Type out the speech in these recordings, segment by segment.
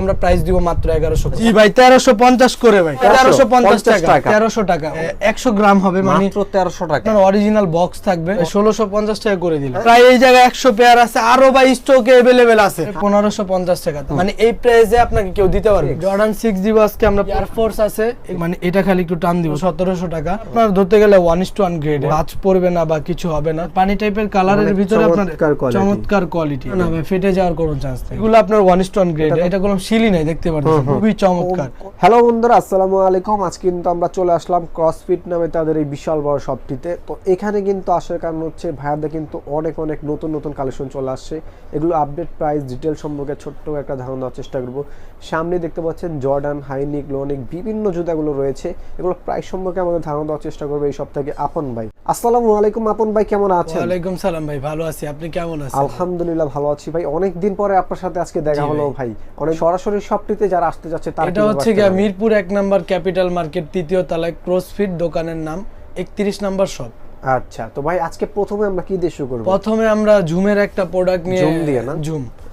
আমরা প্রাইস দিব মাত্র এগারোশো জি ভাই তেরোশো পঞ্চাশ করে ভাই। তেরোশো পঞ্চাশ টাকা। টাকা। তেরোশো টাকা। একশো গ্রাম হবে মানে মাত্র তেরোশো টাকা। আপনার অরিজিনাল বক্স থাকবে। ষোলোশো পঞ্চাশ টাকা করে দিল প্রায় এই জায়গায় একশো পেয়ার আছে আরও বা স্টকে অ্যাভেলেবেল আছে। পনেরোশো পঞ্চাশ টাকা। মানে এই প্রাইসে আপনাকে কেউ দিতে পারবে? জর্ডান সিক্স দিব আজকে আমরা। এয়ারফোর্স আছে। মানে এটা খালি একটু টান দিব। সতেরোশো টাকা। আপনার ধরতে গেলে one is two one grade কাজ পড়বে না বা কিছু হবে না। পানি টাইপের কালারের ভিতরে আপনার চমৎকার কোয়ালিটি না ভাই ফেটে যাওয়ার কোনো চান্স নেই। এগুলো আপনার one is two one grade এটা কোনো শিলি নাই দেখতে পাচ্ছেন খুবই চমৎকার। হ্যালো বন্ধুরা আসসালামু আলাইকুম। আজ কিন্তু আমরা চলে আসলাম ক্রসফিট নামে তাদের এই বিশাল বড় শপটিতে। তো এখানে কিন্তু আসার কারণ হচ্ছে ভাইয়াদের কিন্তু অনেক অনেক নতুন নতুন কালেকশন চলে আসছে। এগুলো আপডেট প্রাইস ডিটেল সম্পর্কে ছোট্ট একটা ধারণা দেওয়ার চেষ্টা করব। সামনে দেখতে পাচ্ছেন জর্ডান হাইনিক লোনিক বিভিন্ন জুতাগুলো রয়েছে। এগুলো প্রাইস সম্পর্কে আমাদের ধারণা দেওয়ার চেষ্টা করব এই সব থেকে আপন ভাই। আসসালামু আলাইকুম আপন ভাই কেমন আছেন? ওয়ালাইকুম সালাম ভাই ভালো আছি। আপনি কেমন আছেন? আলহামদুলিল্লাহ ভালো আছি ভাই। অনেক দিন পরে আপনার সাথে আজকে দেখা হলো ভাই। অনেক সরাসরি শপটিতে যারা আসতে যাচ্ছে তার এটা হচ্ছে গিয়া মিরপুর এক নাম্বার ক্যাপিটাল মার্কেট তৃতীয় তলায় ক্রসফিট দোকানের নাম একত্রিশ নাম্বার শপ। আচ্ছা তো ভাই আজকে প্রথমে আমরা কি দিয়ে শুরু করব? প্রথমে আমরা ঝুমের একটা প্রোডাক্ট নিয়ে ঝুম দিয়ে না?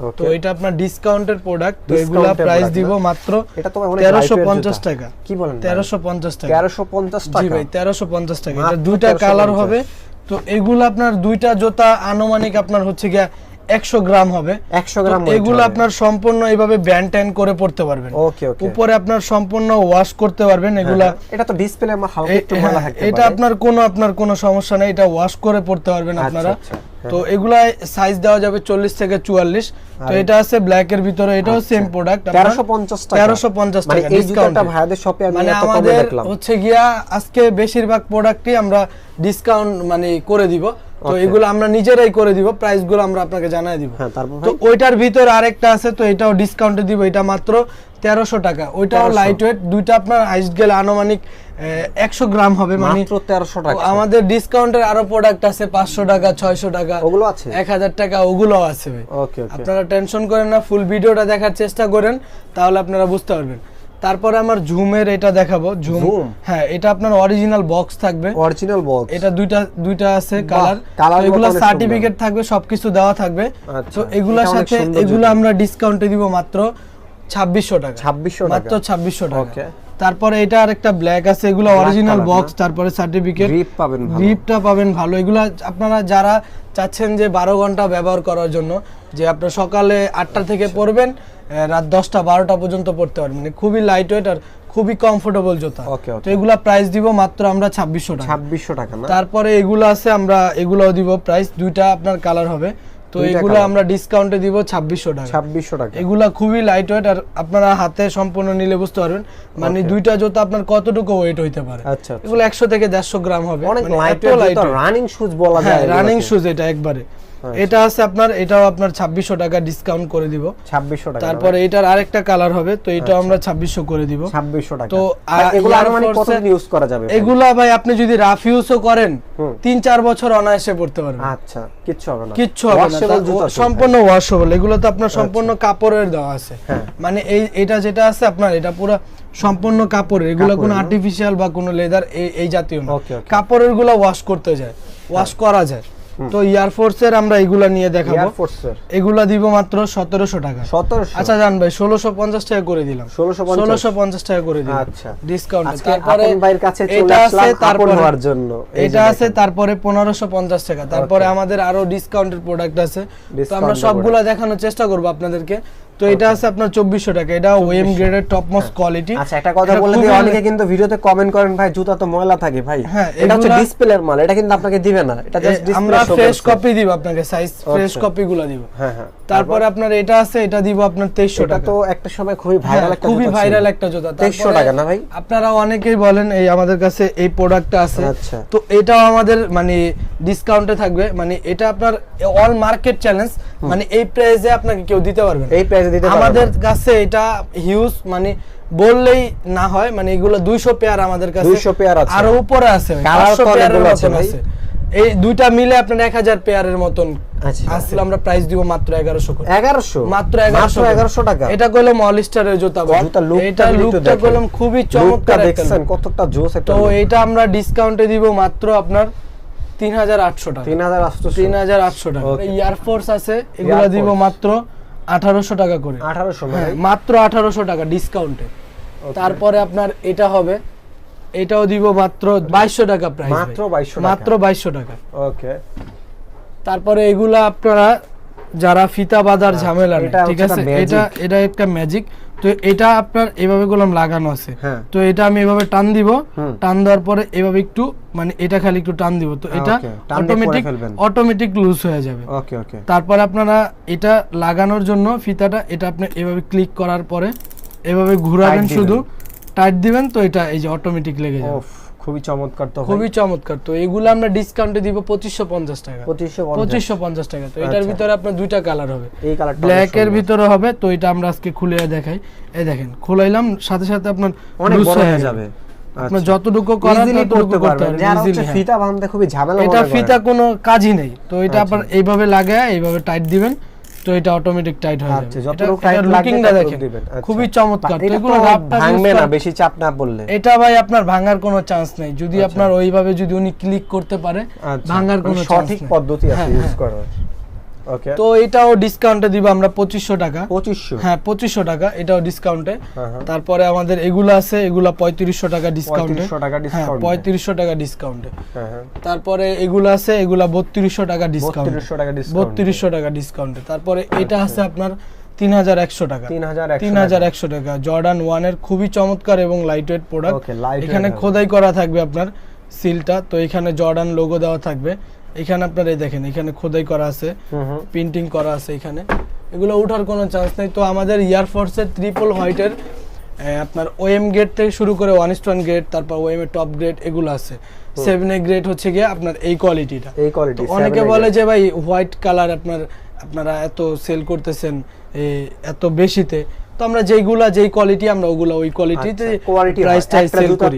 Okay. তো এটা আপনার ডিসকাউন্টের প্রোডাক্ট তো এগুলা প্রাইস দিব মাত্র এটা তো অনেক তেরোশো lightweight পঞ্চাশ জুতা। টাকা। কি বলেন তেরোশো পঞ্চাশ টাকা। তেরোশো পঞ্চাশ জি ভাই তেরোশো পঞ্চাশ টাকা। এটা দুইটা কালার হবে। তো এগুলো আপনার দুইটা জোতা আনুমানিক আপনার হচ্ছে গিয়া একশো গ্রাম হবে। একশো গ্রাম এগুলো আপনার সম্পূর্ণ এইভাবে ব্যান্ড ট্যান করে পড়তে পারবেন। ওকে ওকে উপরে আপনার সম্পূর্ণ ওয়াশ করতে পারবেন এগুলা এটা তো ডিসপ্লে আমার হালকা একটু হ্যাঁ, থাকতে এটা আপনার কোনো আপনার কোনো সমস্যা নেই এটা ওয়াশ করে পড়তে পারবেন আচ্ছা, আপনারা। আচ্ছা, তো এগুলা সাইজ দেওয়া যাবে চল্লিশ থেকে চুয়াল্লিশ। তো এটা আছে ব্ল্যাক এর ভিতরে এটাও সেম প্রোডাক্ট তেরোশো পঞ্চাশ টাকা। তেরোশো পঞ্চাশ মানে টাকা ডিসকাউন্ট ভাইয়াদের শপে মানে আমাদের হচ্ছে গিয়া আজকে বেশিরভাগ প্রোডাক্টই আমরা ডিসকাউন্ট মানে করে দিব। তো. এগুলো আমরা নিজেরাই করে দিব প্রাইসগুলো আমরা আপনাকে জানাই দিব। হ্যাঁ তো ওইটার ভিতর আরেকটা আছে তো এটাও ডিসকাউন্টে দিব এটা মাত্র তেরোশো টাকা। ওইটাও লাইট ওয়েট দুইটা আপনার হাইস্ট গেলে আনুমানিক একশো গ্রাম হবে মানে তেরোশো টাকা। আমাদের ডিসকাউন্টের আরও প্রোডাক্ট আছে পাঁচশো টাকা ছয়শো টাকা ওগুলো আছে? এক হাজার টাকা ওগুলো আছে আপনারা টেনশন করেন না ফুল ভিডিওটা দেখার চেষ্টা করেন তাহলে আপনারা বুঝতে পারবেন। তারপরে আমার ঝুমের এটা দেখাবো। ঝুম? হ্যাঁ এটা আপনার অরিজিনাল বক্স থাকবে। অরিজিনাল বক্স এটা দুইটা দুইটা আছে কালার এগুলো সার্টিফিকেট থাকবে সবকিছু দেওয়া থাকবে। আচ্ছা, তো এগুলোর সাথে এগুলো। আমরা ডিসকাউন্টে দিব মাত্র ছাব্বিশশো টাকা। ছাব্বিশশো টাকা? মাত্র ছাব্বিশশো টাকা। ওকে তারপরে এটা আরেকটা ব্ল্যাক আছে এগুলো অরিজিনাল বক্স তারপরে সার্টিফিকেট গ্রিপ পাবেন ভালো। গ্রিপটা পাবেন ভালো। এগুলা আপনারা যারা চাচ্ছেন যে বারো ঘণ্টা ব্যবহার করার জন্য যে আপনার সকালে আটটা থেকে পড়বেন রাত দশটা বারোটা পর্যন্ত পড়তে পারবেন। মানে খুবই লাইট ওয়েট আর খুবই কমফোর্টেবল জুতা। ওকে তো এগুলা প্রাইস দিব মাত্র আমরা ছাব্বিশশো টাকা। ছাব্বিশশো টাকা না? তারপরে এগুলো আছে আমরা এগুলোও দিব প্রাইস দুইটা আপনার কালার হবে। তো এগুলো। আমরা ডিসকাউন্টে দিব ছাব্বিশশো টাকা। ছাব্বিশশো টাকা। এগুলা খুবই লাইট ওয়েট আর আপনারা হাতে সম্পূর্ণ নিলে বুঝতে পারবেন। মানে দুইটা জুতো আপনার কতটুকু ওয়েট হইতে পারে? আচ্ছা আচ্ছা। এগুলো একশো থেকে দেড়শো গ্রাম হবে। অনেক লাইট রানিং শুজ বলা হ্যাঁ যায় রানিং শুজ এটা একবারে। এটা আছে আপনার এটাও আপনার ছাব্বিশশো টাকা ডিসকাউন্ট করে দিব। ছাব্বিশশো টাকা তারপরে এটার আরেকটা কালার হবে তো আচ্ছা। এটাও আমরা ছাব্বিশশো করে দিব। ছাব্বিশশো টাকা। তো, এগুলো Air মানে কতদিন ইউজ করা যাবে? এগুলা ভাই আপনি যদি রাফ ইউজও করেন হুম। তিন চার বছর অনায়াসে পড়তে পারবেন। আচ্ছা কিচ্ছু হবে না। কিচ্ছু হবে না। সম্পূর্ণ ওয়াশেবল এগুলো তো আপনার সম্পূর্ণ কাপড়ের দেওয়া আছে। হ্যাঁ। মানে এই এটা যেটা আছে আপনার এটা পুরো সম্পূর্ণ কাপড়ের। এগুলো কোনো আর্টিফিশিয়াল বা কোনো লেদার এই জাতীয় না. কাপড়েরগুলো ওয়াশ করতে যায়। ওয়াশ করা যায়। তো এয়ারফোর্স এর আমরা এগুলা নিয়ে দেখাবো। Force এর। এগুলা দিব মাত্র সতেরোশো টাকা। 1700 আচ্ছা জান ভাই ষোলোশো পঞ্চাশ টাকা করে দিলাম। 1650 ষোলোশো পঞ্চাশ টাকা করে দিলাম। আচ্ছা। ডিসকাউন্ট তারপরে আপন ভাইয়ের কাছে চলে আসলাম তারপরে নেওয়ার জন্য। এটা আছে তারপরে পনেরোশো পঞ্চাশ টাকা। তারপরে আমাদের আরও ডিসকাউন্টের প্রোডাক্ট আছে। তো আমরা সবগুলা দেখানোর চেষ্টা করব আপনাদেরকে। তো এটা আছে আপনার চব্বিশশো টাকা। এটা ওয়েম গ্রেডের টপ মোস্ট কোয়ালিটি আচ্ছা একটা কথা বলে দিই অনেকে কিন্তু ভিডিওতে কমেন্ট করেন ভাই জুতা তো ময়লা থাকে ভাই। হ্যাঁ, এটা হচ্ছে ডিসপ্লের মাল এটা কিন্তু আপনাকে দিবে না। এটা জাস্ট ডিসপ্লে আমরা ফ্রেশ কপি দিব আপনাকে সাইজ ফ্রেশ। কপি গুলা দিব। হ্যাঁ হ্যাঁ। তারপরে আপনার এটা আছে এটা দিব আপনার তেইশশো এটা টাকা। তো একটা সময় খুবই হ্যাঁ, ভাইরাল একটা খুবই। ভাইরাল একটা জুতা। 2300 টাকা না ভাই? আপনারা অনেকেই বলেন এই আমাদের কাছে এই প্রোডাক্টটা আছে। আচ্ছা। তো এটাও আমাদের মানে ডিসকাউন্টে থাকবে। মানে এটা আপনার অল মার্কেট চ্যালেঞ্জ মানে এই প্রাইসে আপনাকে কেউ দিতে পারবে না। এই প্রাইসে দিতে আমাদের কাছে এটা হিউজ মানে বললেই না হয় মানে এগুলো দুইশো পেয়ার আমাদের কাছে। 200 পেয়ার আছে। আরও উপরে আছে 500 পেয়ারের আছে ভাই। এই দুইটা মিলে আপনার এক হাজার পেয়ারের মতন আচ্ছা। আসলে আমরা প্রাইস দিব মাত্র এগারোশো করে। এগারোশো? মাত্র টাকা? এটা কইলাম অলিস্টারের জুতা। জুতার এটা লুকটা। কইলাম খুবই চমৎকার দেখছেন কতটা জোস একটা তো এটা আমরা ডিসকাউন্টে দিব মাত্র আপনার তিন হাজার আটশো টাকা। তিন হাজার আটশো তিন হাজার আটশো টাকা। Okay. ইয়ারফোর্স আছে এগুলো দিব মাত্র আঠারোশো টাকা করে। আঠারোশো হ্যাঁ মাত্র আঠারোশো টাকা ডিসকাউন্টে তারপরে আপনার এটা হবে এটাও দিব মাত্র বাইশশো টাকা প্রাইস মাত্র 2200 টাকা। মাত্র বাইশশো টাকা। ওকে তারপরে এগুলা আপনারা যারা ফিতা বাজার ঝামেলা এটা ঠিক আছে? এটা এটা একটা ম্যাজিক তো এটা আপনার এভাবে গোলাম লাগানো আছে। হ্যাঁ। তো এটা আমি এভাবে টান দিব। টান দেওয়ার পরে এভাবে একটু মানে এটা খালি একটু টান দিব। তো এটা অটোমেটিক অটোমেটিক লুজ হয়ে যাবে। ওকে ওকে। তারপর আপনারা এটা লাগানোর জন্য ফিতাটা এটা আপনি এভাবে ক্লিক করার পরে এভাবে ঘোরাবেন শুধু। টাইট দিবেন তো এটা এই যে অটোমেটিক লেগে যাবে। খুবই চমৎকার তো খুবই চমৎকার তো। এগুলো আমরা ডিসকাউন্টে দিব পঁচিশশো পঞ্চাশ টাকা। পঁচিশশো পঞ্চাশ। টাকা। তো এটার আচ্ছা। ভিতরে আপনার দুইটা কালার হবে। এই কালারটা ব্ল্যাক এর ভিতরে হবে তো এটা আমরা আজকে খুলে দেখাই। এই দেখেন খুলাইলাম সাথে সাথে আপনার অনেক বড় হয়ে যাবে। আপনার যতটুকু করার ততটুকু করতে পারবেন। ফিতা বাঁধতে খুবই ঝামেলা এটা ফিতা কোনো কাজই নেই। তো এটা আচ্ছা। আপনার এইভাবে লাগায় এইভাবে টাইট দিবেন। তো এটা অটোমেটিক টাইট হয়ে যাবে। যত এটা- টাইট লাগবে দেখেন আচ্ছা। খুবই চমৎকার। তো এগুলো ভাঙবে না বেশি চাপ না পড়লে। এটা ভাই আপনার ভাঙার কোনো চান্স নেই। যদি আচ্ছা। আপনার ওইভাবে যদি উনি ক্লিক করতে পারে আচ্ছা, ভাঙার মানে কোনো সঠিক পদ্ধতি আছে হ্যাঁ, ইউজ হ্যাঁ। করার। ওকে তো এটাও ডিসকাউন্টে দিব আমরা পঁচিশশো টাকা। পঁচিশশো? হ্যাঁ পঁচিশশো টাকা এটাও ডিসকাউন্টে হ্যাঁ, হ্যাঁ। তারপরে আমাদের এগুলো আছে এগুলা পঁয়ত্রিশশো টাকা ডিসকাউন্টে 3500 টাকা হ্যাঁ পঁয়ত্রিশশো টাকা ডিসকাউন্টে হ্যাঁ তারপরে এগুলো আছে এগুলা বত্রিশশো টাকা ডিসকাউন্ট 3200 টাকা ডিসকাউন্ট বত্রিশশো টাকা ডিসকাউন্টে তারপরে এটা আছে আপনার তিন হাজার একশো টাকা। তিন হাজার তিন হাজার একশো টাকা। জর্ডান ওয়ানের খুবই চমৎকার এবং লাইট ওয়েট প্রোডাক্ট এখানে খোদাই করা থাকবে আপনার সিলটা। তো এখানে জর্ডান লোগো দেওয়া থাকবে। এখানে আপনার এই দেখেন এখানে খোদাই করা আছে প্রিন্টিং করা আছে এখানে। এগুলো ওঠার কোনো চান্স নেই। তো আমাদের এয়ারফোর্সের ট্রিপল হোয়াইটের আপনার ওএম গ্রেড থেকে শুরু করে ওয়ান ইস্ট ওয়ান গ্রেড তারপর ওএম এর টপ গ্রেড এগুলো আছে। সেভেন এ গ্রেড হচ্ছে গিয়ে আপনার এই কোয়ালিটিটা এই কোয়ালিটি অনেকে বলে যে ভাই হোয়াইট কালার আপনার আপনারা এত সেল করতেছেন এত বেশিতে। তো আমরা যেইগুলা যেই কোয়ালিটি আমরা ওগুলা ওই কোয়ালিটিতে হয়। প্রাইসটা সেল করি।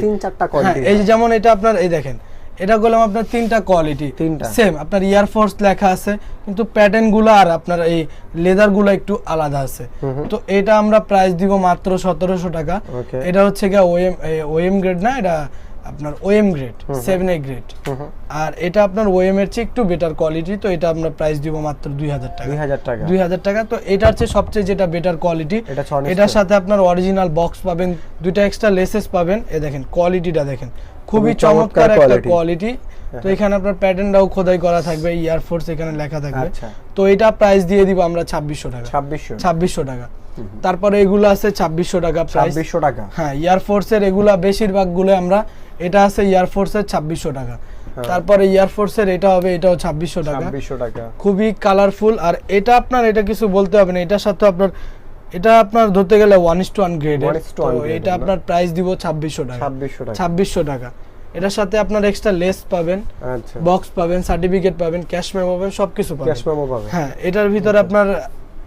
হ্যাঁ এই যে যেমন এটা আপনার এই দেখেন এটা গেলাম আপনার তিনটা কোয়ালিটি তিনটা। সেম আপনার ইয়ারফোর্স লেখা আছে কিন্তু প্যাটার্নগুলো আর আপনার এই লেদারগুলো একটু আলাদা আছে। তো এটা আমরা প্রাইস দিব মাত্র সতেরোশো টাকা। এটা হচ্ছে গিয়ে ওএম ওএম গ্রেড না এটা আপনার OEM grade seven A grade আর এটা আপনার ওএম এর চেয়ে একটু বেটার কোয়ালিটি তো এটা আমরা প্রাইস দিব মাত্র দুই হাজার টাকা। দুই হাজার টাকা। দুই হাজার টাকা তো এটার চেয়ে সবচেয়ে যেটা বেটার কোয়ালিটি। এটার সাথে আপনার অরিজিনাল বক্স পাবেন দুইটা এক্সট্রা লেসেস পাবেন। এ দেখেন কোয়ালিটিটা দেখেন। খুবই চমৎকার একটা কোয়ালিটি তো এখানে আপনার প্যাটার্নটাও খোদাই করা থাকবে এয়ারফোর্স এখানে লেখা থাকবে। আচ্ছা। তো এটা প্রাইস দিয়ে দিব আমরা ছাব্বিশশো টাকা। ছাব্বিশশো। ছাব্বিশশো টাকা। তারপরে এগুলো আছে ছাব্বিশশো টাকা ছাব্বিশশো টাকা। হ্যাঁ এয়ারফোর্সের এগুলা বেশিরভাগগুলো আমরা এটা আছে এয়ারফোর্সের ছাব্বিশশো টাকা। তারপরে এয়ারফোর্সের এটা হবে এটাও ছাব্বিশশো টাকা। টাকা। খুবই কালারফুল আর এটা আপনার এটা কিছু বলতে হবে না এটার সাথে আপনার এটা আপনার ধরতে গেলে one is to one grade এটা আপনার প্রাইস দিব ছাব্বিশশো টাকা। ছাব্বিশশো টাকা। এটার সাথে আপনার এক্সট্রা লেস পাবেন আচ্ছা। বক্স পাবেন সার্টিফিকেট পাবেন ক্যাশ মেমো পাবেন সবকিছু ক্যাশ পাবেন মেমো পাবে হ্যাঁ এটার ভিতরে আপনার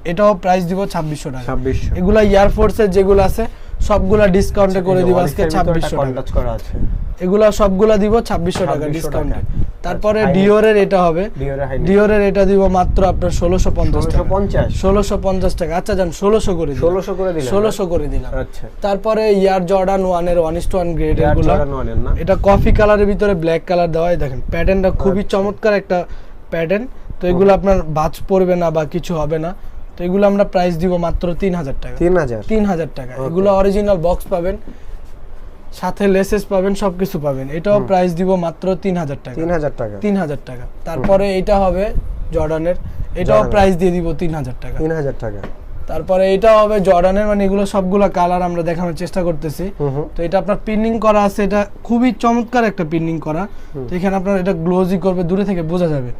এটাও প্রাইস দিব ছাব্বিশশো টাকা। ছাব্বিশশো। এগুলা এয়ারফোর্সের যেগুলো আছে সবগুলা ডিসকাউন্টে করে দিব আজকে ছাব্বিশশো টাকা। কন্টাক্ট করা আছে। এগুলা সবগুলা দিব ছাব্বিশশো টাকা ডিসকাউন্টে তারপরে আচ্ছা, ডিওরের এটা হবে। ডিওরের এটা দিব মাত্র আপনার ষোলোশো পঞ্চাশ ষোলোশো টাকা পঞ্চাশ? ষোলোশো পঞ্চাশ টাকা। আচ্ছা যান ষোলোশো করে দিলাম। ষোলোশো করে দিলেন ষোলোশো করে দিলাম। আচ্ছা। তারপরে ইয়ার জর্ডান ওয়ানের one is to one grade Air এগুলো। এর? এটা কফি কালারের ভিতরে ব্ল্যাক কালার দেওয়া দেখেন প্যাটার্নটা খুবই আচ্ছা। চমৎকার একটা প্যাটার্ন তো এগুলো আপনার বাজ পড়বে না বা কিছু হবে না। তো এগুলো আমরা প্রাইস দিব মাত্র তিন হাজার টাকা। তিন হাজার তিন হাজার টাকা এগুলো অরিজিনাল বক্স পাবেন সাথে লেসেস পাবেন সবকিছু পাবেন। এটাও প্রাইস দিব মাত্র তিন হাজার টাকা। তিন হাজার টাকা। তিন হাজার টাকা তারপরে এটা হবে জর্ডানের এটাও প্রাইস দিয়ে দিব তিন হাজার টাকা। তিন হাজার টাকা। তারপরে এটা হবে জর্ডানের মানে এগুলো সবগুলো কালার আমরা দেখানোর চেষ্টা করতেছি। তো এটা আপনার পিন্নিং করা আছে এটা খুবই চমৎকার একটা পিন্নিং করা। তো এখানে আপনার এটা গ্লোজি করবে দূরে থেকে বোঝা যাবে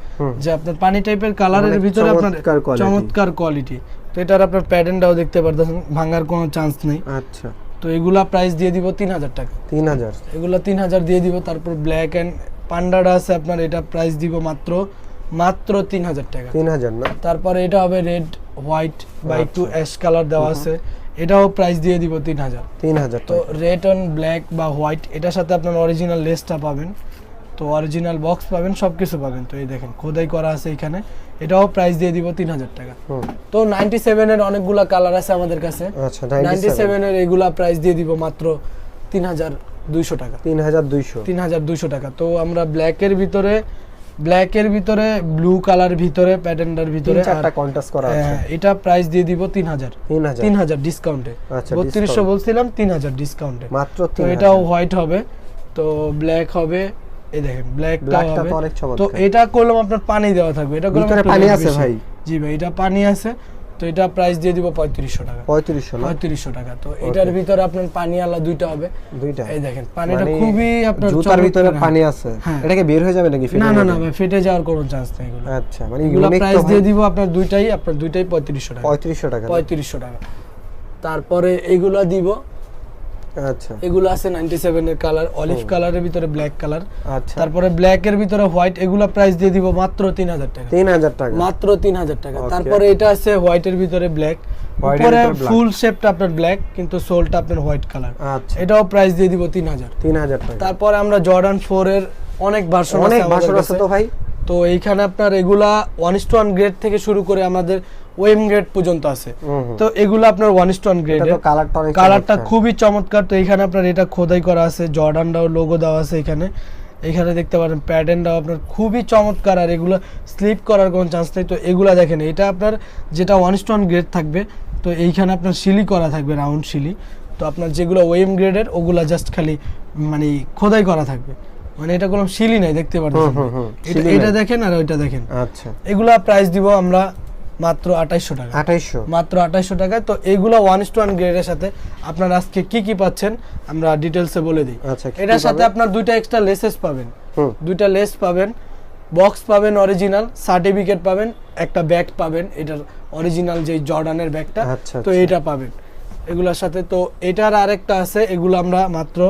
যে আপনার পানি টাইপের কালারের ভিতরে আপনার চমৎকার চমৎকার কোয়ালিটি তো এটার আপনার প্যাটার্নটাও দেখতে পারতেছেন ভাঙার কোনো চান্স নেই। আচ্ছা। তো এগুলা প্রাইস দিয়ে দিব তিন হাজার টাকা। তিন হাজার। এগুলো তিন হাজার দিয়ে দিব তারপর ব্ল্যাক অ্যান্ড পান্ডাটা আছে আপনার এটা প্রাইস দিব মাত্র মাত্র তিন হাজার টাকা। তিন হাজার না? তারপরে এটা হবে রেড হোয়াইট বা একটু আচ্ছা। অ্যাশ কালার দেওয়া আছে। এটাও প্রাইস দিয়ে দিব তিন হাজার তিন হাজার তো রেড অন ব্ল্যাক বা হোয়াইট এটার সাথে আপনার অরিজিনাল লেসটা পাবেন। তো অরিজিনাল বক্স পাবেন সব কিছু পাবেন। তো এই দেখেন খোদাই করা আছে এখানে। এটাও প্রাইস দিয়ে দিব তিন হাজার টাকা তো নাইনটি সেভেনের অনেকগুলা কালার আছে আমাদের কাছে। আচ্ছা নাইনটি নাইনটি সেভেনের এগুলা প্রাইস দিয়ে দিব মাত্র তিন হাজার দুইশো টাকা। তিন হাজার দুইশো। তিন হাজার দুইশো টাকা। তো আমরা ব্ল্যাকের ভিতরে ব্ল্যাক এর ভিতরে ব্লু কালার ভিতরে প্যাটার্নটার ভিতরে চারটা কন্ট্রাস্ট করা আছে। হ্যাঁ, এটা প্রাইস দিয়ে দিব তিন হাজার। তিন হাজার। তিন হাজার ডিসকাউন্টে আচ্ছা, বত্রিশশো discount। বলছিলাম তিন হাজার ডিসকাউন্টে মাত্র তো তিন এটাও হোয়াইট হবে তো ব্ল্যাক হবে এই দেখেন ব্ল্যাকটা ব্ল্যাকটা হবে। তো এটা করলাম আপনার পানি দেওয়া থাকবে এটা করলাম ভিতরে পানি আছে ভাই? জি ভাই এটা পানি আছে। তো এটা প্রাইস দিয়ে দিব পঁয়ত্রিশশো টাকা। পঁয়ত্রিশশো পঁয়ত্রিশশো টাকা। তো এটার ভিতরে আপনার পানি আলা দুইটা হবে। দুইটা। এই দেখেন পানিটা মানে খুবই আপনার জুতার ভিতরে পানি আছে। এটা এটাকে বের হয়ে যাবে নাকি ফেটে না না না? ফেটে যাওয়ার কোনো চান্স নেই এগুলো। আচ্ছা মানে এগুলো প্রাইস দিয়ে দিব আপনার দুইটাই আপনার দুইটাই পঁয়ত্রিশশো টাকা। পঁয়ত্রিশশো টাকা? পঁয়ত্রিশশো টাকা। তারপরে এগুলো দিব আচ্ছা। এগুলো আছে নাইনটি সেভেনের কালার অলিভ কালারের ভিতরে ব্ল্যাক কালার আচ্ছা। তারপরে ব্ল্যাক এর ভিতরে হোয়াইট এগুলা প্রাইস দিয়ে দিব মাত্র তিন হাজার টাকা। তিন হাজার টাকা। মাত্র তিন হাজার টাকা। তারপরে এটা আছে হোয়াইট এর ভিতরে ব্ল্যাক উপরে ফুল শেপটা আপনার ব্ল্যাক কিন্তু সোলটা আপনার হোয়াইট কালার আচ্ছা। এটাও প্রাইস দিয়ে দিব তিন হাজার। তিন হাজার টাকা। তারপরে আমরা জর্ডান ফোর এর অনেক ভার্সন আছে ভাষণ আমাদের আছে তো ভাই। তো এইখানে আপনার এগুলা ওয়ান ইস্ট ওয়ান গ্রেড থেকে শুরু করে আমাদের ওয়েম গ্রেড পর্যন্ত আছে। তো এগুলো আপনার ওয়ান ইস্ট ওয়ান গ্রেড কালারটা। খুবই চমৎকার। তো এখানে আপনার এটা খোদাই করা আছে জর্ডানটাও লোগো দেওয়া আছে এখানে। এখানে দেখতে পারেন প্যাটার্নটাও আপনার খুবই চমৎকার আর এগুলো স্লিপ করার কোনো চান্স নেই। তো এগুলা দেখেন এটা আপনার যেটা ওয়ান স্টোন গ্রেড থাকবে তো এইখানে আপনার শিলি করা থাকবে রাউন্ড শিলি। তো আপনার যেগুলো ওয়েম গ্রেডের ওগুলা জাস্ট খালি মানে খোদাই করা থাকবে। মানে এটা কোনো শিলি নাই দেখতে পাচ্ছেন এটা এটা দেখেন আর ওইটা দেখেন। আচ্ছা। এগুলা প্রাইস দিব আমরা মাত্র আঠাইশশো টাকা। আঠাইশশো। মাত্র আঠাইশশো টাকায়। তো এগুলো ওয়ান টু ওয়ান গ্রেডের সাথে আপনার আজকে কি কি পাচ্ছেন আমরা ডিটেলসে বলে দিই। আচ্ছা এটার সাথে? আপনার দুইটা এক্সট্রা লেসেস পাবেন। হুম। দুইটা লেস পাবেন বক্স পাবেন অরিজিনাল সার্টিফিকেট পাবেন একটা ব্যাগ পাবেন এটার অরিজিনাল যে জর্ডানের ব্যাগটা আচ্ছা, তো আচ্ছা। এটা পাবেন। এগুলোর সাথে তো এটার আরেকটা আছে এগুলো আমরা মাত্র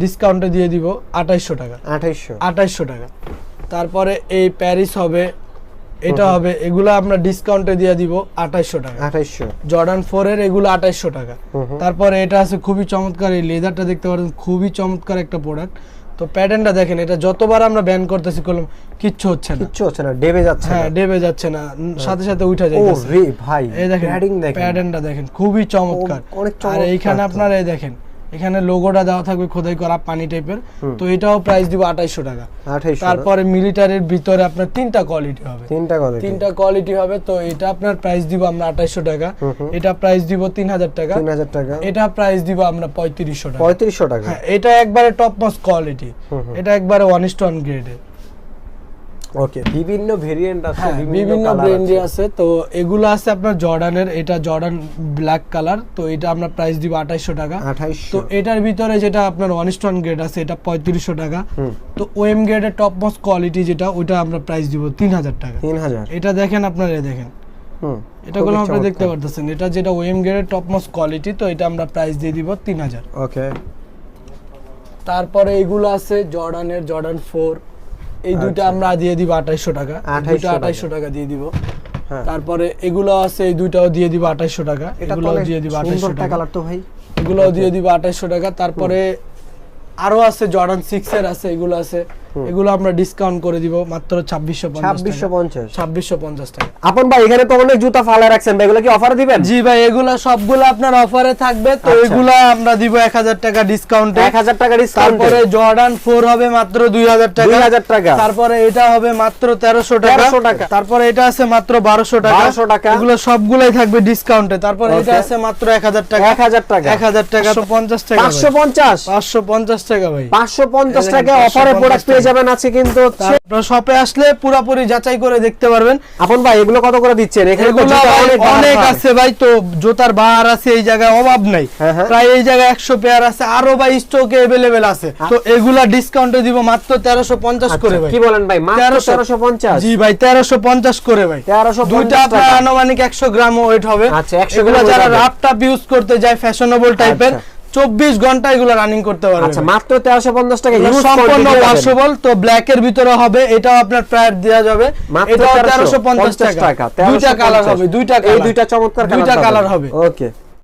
ডিসকাউন্টে দিয়ে দিব আঠাইশশো টাকা। আঠাইশশো। আঠাইশশো টাকা। তারপরে এই প্যারিস হবে এটা হবে এগুলো আমরা ডিসকাউন্টে দিয়ে দিব আঠাইশশো টাকা। আঠাইশশো। জর্ডান ফোর এর এগুলো আঠাইশশো টাকা। তারপরে এটা আছে খুবই চমৎকার এই লেদারটা দেখতে পারেন খুবই চমৎকার একটা প্রোডাক্ট তো প্যাটার্নটা দেখেন এটা যতবার আমরা ব্যান করতেছি কলম কিচ্ছু হচ্ছে না। কিচ্ছু হচ্ছে না ডেবে যাচ্ছে হ্যাঁ ডেবে যাচ্ছে না সাথে সাথে উঠে ও যাইতেছে। রে ভাই এই দেখেন প্যাটার্নটা দেখেন। খুবই চমৎকার। আর এইখানে আপনারা এই দেখেন এখানে লোগোটা দেওয়া থাকবে খোদাই করা পানি টাইপের তো এটাও প্রাইস দিব আঠাইশো টাকা। তারপরে মিলিটারির ভিতরে আপনার তিনটা কোয়ালিটি হবে। তিনটা কোয়ালিটি তিনটা কোয়ালিটি হবে তো এটা আপনার প্রাইস দিব আমরা আঠাইশশো টাকা। এটা প্রাইস দিব তিন হাজার টাকা। তিন হাজার টাকা। এটা প্রাইস দিব আমরা পঁয়ত্রিশশো টাকা। পঁয়ত্রিশশো টাকা। হ্যাঁ এটা একবারে টপ মোস্ট কোয়ালিটি। এটা একবারে ওয়ান ইস্ট ওয়ান গ্রেডের ওকে বিভিন্ন ভেরিয়েন্ট আছে হ্যাঁ বিভিন্ন ব্র্যান্ডে আছে। তো এগুলো আছে আপনার জর্ডানের এটা জর্ডান ব্ল্যাক কালার তো এটা আমরা প্রাইস দিব আঠাইশশো টাকা। তো এটার ভিতরে যেটা আপনার ওয়ান ইস্ট ওয়ান গ্রেড আছে এটা পঁয়ত্রিশশো টাকা। তো ওএম গ্রেডের টপ মোস্ট কোয়ালিটি যেটা ওইটা আমরা প্রাইস দিব তিন হাজার টাকা। তিন হাজার এটা দেখেন আপনারা দেখেন। হুম এটা গুলো আপনারা দেখতে পারতেছেন। এটা যেটা ওএম গ্রেডের টপ মোস্ট কোয়ালিটি তো এটা আমরা প্রাইস দিয়ে দিব তিন হাজার ওকে তারপরে এইগুলো আছে জর্ডানের জর্ডান ফোর এই দুইটা আমরা দিয়ে দিব আঠাইশশো টাকা। দুটো দুইটা 2800 আঠাইশশো টাকা দিয়ে দিব। হ্যাঁ। তারপরে এগুলো আছে এই দুইটাও দিয়ে দিব আঠাইশশো টাকা। এগুলো দিয়ে দিব সুন্দর টাকা। লাগতো তো ভাই। এগুলোও দিয়ে দিব আঠাইশশো টাকা। তারপরে আরও আছে জর্ডান সিক্স এর আছে এগুলো আছে। এগুলো আমরা ডিসকাউন্ট করে দিব মাত্র ছাব্বিশশো ছাব্বিশশো পঞ্চাশ। ছাব্বিশশো পঞ্চাশ টাকা। আপন ভাই এখানে তো অনেক জুতা ফালা রাখছেন ভাই এগুলো কি অফারে দিবেন? জি ভাই এগুলা সবগুলো আপনার অফারে থাকবে তো আচ্ছা। আমরা দিব এক হাজার টাকা ডিসকাউন্টে এক হাজার টাকা ডিসকাউন্ট তারপরে জর্ডান ফোর হবে মাত্র দুই হাজার টাকা। দুই হাজার টাকা। তারপরে এটা হবে মাত্র তেরোশো টাকা। টাকা। তারপরে এটা আছে মাত্র বারোশো টাকা। 1200 টাকা। এগুলো সবগুলাই থাকবে ডিসকাউন্টে তারপরে এটা Okay. আছে মাত্র এক হাজার টাকা। এক হাজার টাকা। এক হাজার টাকা পঞ্চাশ টাকা পাঁচশো পঞ্চাশ। পাঁচশো পঞ্চাশ টাকা ভাই। পাঁচশো পঞ্চাশ টাকা অফারে 550 প্রোডাক্ট পেয়ে যাবেন আছে কিন্তু শপে আসলে পুরাপুরি যাচাই করে দেখতে পারবেন। আপন ভাই এগুলো কত করে দিচ্ছেন? এখানে তো অনেক আছে ভাই তো জুতার বাহার আছে এই জায়গায় অভাব নাই। হ্যাঁ, হ্যাঁ। প্রায় এই জায়গায় একশো পেয়ার আছে আরও ভাই স্টকে এভেলেবেল আছে। তো এগুলা ডিসকাউন্টে দিব মাত্র তেরোশো পঞ্চাশ আচ্ছা, করে ভাই। কি বলেন ভাই? মাত্র 1300 তেরোশো পঞ্চাশ? জি ভাই তেরোশো পঞ্চাশ করে ভাই। তেরোশো দুইটা আপনার আনুমানিক একশো গ্রাম ওয়েট হবে। আচ্ছা, 100 গ্রাম যারা রাফ টাপ ইউজ করতে যায় ফ্যাশনেবল টাইপের। চব্বিশ ঘণ্টা এগুলো রানিং করতে পারবে। আচ্ছা মাত্র তেরোশো পঞ্চাশ টাকা সম্পূর্ণ ওয়াশেবল তো ব্ল্যাক এর ভিতরে হবে এটাও আপনার প্রায় দেওয়া যাবে। এটা এটাও 1350 তেরোশো পঞ্চাশ টাকা। দুইটা কালার হবে দুইটা এই দুইটা চমৎকার দুইটা কালার হবে। ওকে